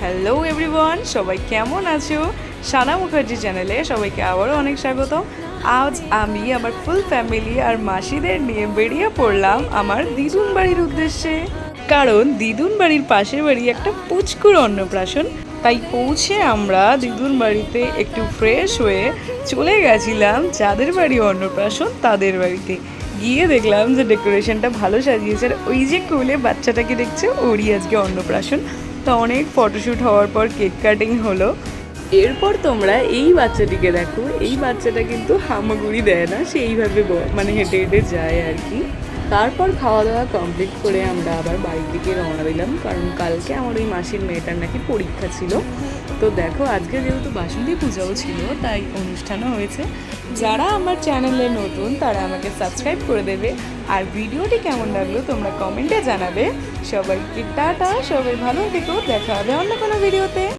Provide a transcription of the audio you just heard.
Hello everyone সবাই কেমন আছো? সানা মুখার্জি চ্যানেলে সবাইকে আবারও অনেক স্বাগত আজ আমি আমার ফুল ফ্যামিলি আর মাসিদের নিয়ে বেরিয়ে পড়লাম আমার দিদুন বাড়ির উদ্দেশ্যে। কারণ দিদুন বাড়ির পাশের বাড়ি একটা পুচকুর অন্নপ্রাশন, তাই পৌঁছে আমরা দিদুন বাড়িতে একটু ফ্রেশ হয়ে চলে গেছিলাম যাদের বাড়ি অন্নপ্রাশন, তাদের বাড়িতে। গিয়ে দেখলাম যে ডেকোরেশনটা ভালো সাজিয়েছে। আর ওই যে কোলে বাচ্চাটাকে দেখছে, ওরই আজকে অন্নপ্রাশন। তো অনেক ফটোশ্যুট হওয়ার পর কেক কাটিং হলো। এরপর তোমরা এই বাচ্চাটিকে দেখো, এই বাচ্চাটা কিন্তু হামাগুড়ি দেয় না, সে এইভাবে মানে হেঁটে হেঁটে যায় আর কি। তারপর খাওয়া দাওয়া কমপ্লিট করে আমরা আবার বাড়ির দিকে রওনা দিলাম, কারণ কালকে আমার ওই মাসির মেয়েটার নাকি পরীক্ষা ছিল। তো দেখো, আজকে যেহেতু বাসন্তী পূজাও ছিল, তাই অনুষ্ঠানও হয়েছে। যারা আমার চ্যানেলে নতুন, তারা আমাকে সাবস্ক্রাইব করে দেবে। আর ভিডিওটি কেমন লাগল তোমরা কমেন্টে জানাবে। সবাইকে টাটা, সবাই ভালো থেকো, দেখা হবে অন্য কোনো ভিডিওতে।